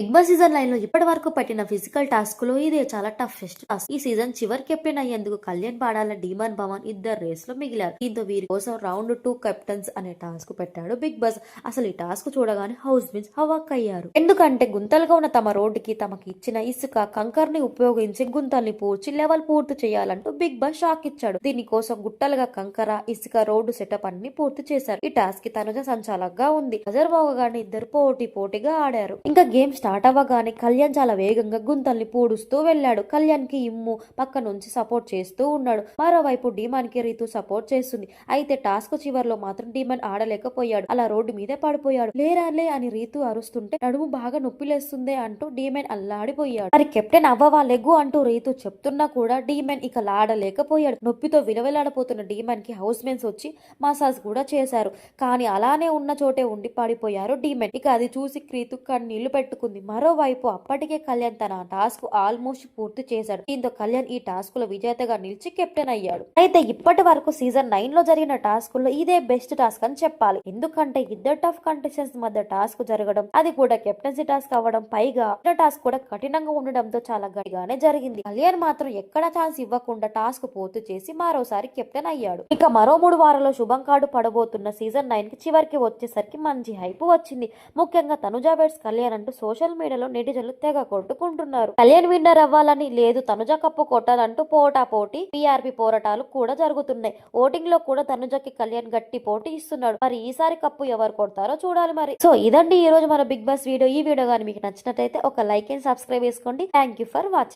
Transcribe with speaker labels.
Speaker 1: Big boss season లైన్లో ఇప్పటి వరకు పెట్టిన ఫిజికల్ టాస్క్లో ఇదే చాలా టఫెస్ట్ టాస్క్ ఈ సీజన్ చివరి కెప్టెన్ అయ్యేందుకు కళ్యాణ్ పాడాల డీమాన్ భవన్ ఇద్దరు రేస్లో మిగిలారు. దీంతో వీరి కోసం రౌండ్ టూ కెప్టెన్స్ అనే టాస్క్ పెట్టాడు బిగ్ బాస్. అసలు ఈ టాస్క్ చూడగానే హౌస్ మీన్స్ హవాక్ అయ్యారు. ఎందుకంటే గుంతలుగా ఉన్న తమ రోడ్డుకి తమకి ఇచ్చిన ఇసుక కంకర్ని ఉపయోగించి గుంతల్ని పూడ్చి లెవెల్ పూర్తి చేయాలంటూ బిగ్ బాస్ షాక్ ఇచ్చాడు. దీనికోసం గుట్టలుగా కంకర ఇసుక రోడ్డు సెటప్ అన్ని పూర్తి చేశారు. ఈ టాస్క్కి తనుజ సంచాలకగా ఉంది. హజర్మోగగానే ఇద్దరు పోటీ పోటీగా ఆడారు. ఇంకా గేమ్స్ స్టార్ట్ అవ్వగానే కళ్యాణ్ చాలా వేగంగా గుంతల్ని పూడుస్తూ వెళ్ళాడు. కళ్యాణ్కి ఇమ్ము పక్క నుంచి సపోర్ట్ చేస్తూ ఉన్నాడు. మరోవైపు డీమాన్కి రీతు సపోర్ట్ చేస్తుంది. అయితే టాస్క్ చివర్లో మాత్రం డీమాన్ ఆడలేకపోయాడు. అలా రోడ్డు మీదే పడిపోయాడు. లేరాలే అని రీతు అరుస్తుంటే నడుము బాగా నొప్పిలేస్తుందే అంటూ డీమెన్ అల్లాడిపోయాడు. మరి కెప్టెన్ అవ్వవా లెగ్గు అంటూ రీతు చెప్తున్నా కూడా డీమెన్ ఇక లాడలేకపోయాడు. నొప్పితో విలవిలాడపోతున్న డీమెన్కి హౌస్ మెన్స్ వచ్చి మసాజ్ కూడా చేశారు. కానీ అలానే ఉన్న చోటే ఉండి పడిపోయారు డీమెన్. ఇక అది చూసి క్రీతు కన్నీళ్ళు పెట్టుకుంది. మరోవైపు అప్పటికే కళ్యాణ్ తన టాస్క్ ఆల్మోస్ట్ పూర్తి చేశాడు. దీంతో కళ్యాణ్ ఈ టాస్క్లో విజేతగా నిలిచి కెప్టెన్ అయ్యాడు. అయితే ఇప్పటి వరకు సీజన్ నైన్లో జరిగిన టాస్క్లో ఇదే బెస్ట్ టాస్క్ అని చెప్పాలి. ఎందుకంటే ఇద్దరు టఫ్ కంటెస్టెంట్స్ మధ్య టాస్క్ జరగడం అది కూడా కెప్టెన్సీ టాస్క్ అవ్వడం పైగా టాస్క్ కూడా కఠినంగా ఉండడంతో చాలా గట్టిగానే జరిగింది. కళ్యాణ్ మాత్రం ఎక్కడ ఛాన్స్ ఇవ్వకుండా టాస్క్ పూర్తి చేసి మరోసారి కెప్టెన్ అయ్యాడు. ఇక మరో మూడు వారాల్లో శుభం కార్డు పడబోతున్న సీజన్ నైన్కి చివరికి వచ్చేసరికి మంచి హైప్ వచ్చింది. ముఖ్యంగా తనుజా బెట్స్ కళ్యాణ్ అంటూ సోషల్ మీడియాలో నెటిజన్లు తెగ కొట్టుకుంటున్నారు. కళ్యాణ్ విన్నర్ అవ్వాలని లేదు తనుజ కప్పు కొట్టాలంటూ పోటా పోటీ టీఆర్పీ పోరాటాలు కూడా జరుగుతున్నాయి. ఓటింగ్లో కూడా తనుజకి కళ్యాణ్ గట్టి పోటీ ఇస్తున్నాడు. మరి ఈసారి కప్పు ఎవరు కొడతారో చూడాలి మరి. సో ఇదండి ఈ రోజు మన బిగ్ బాస్ వీడియో. ఈ వీడియో కానీ మీకు నచ్చినట్లయితే ఒక లైక్ అండ్ సబ్స్క్రైబ్ చేసుకోండి. Thank you for watching.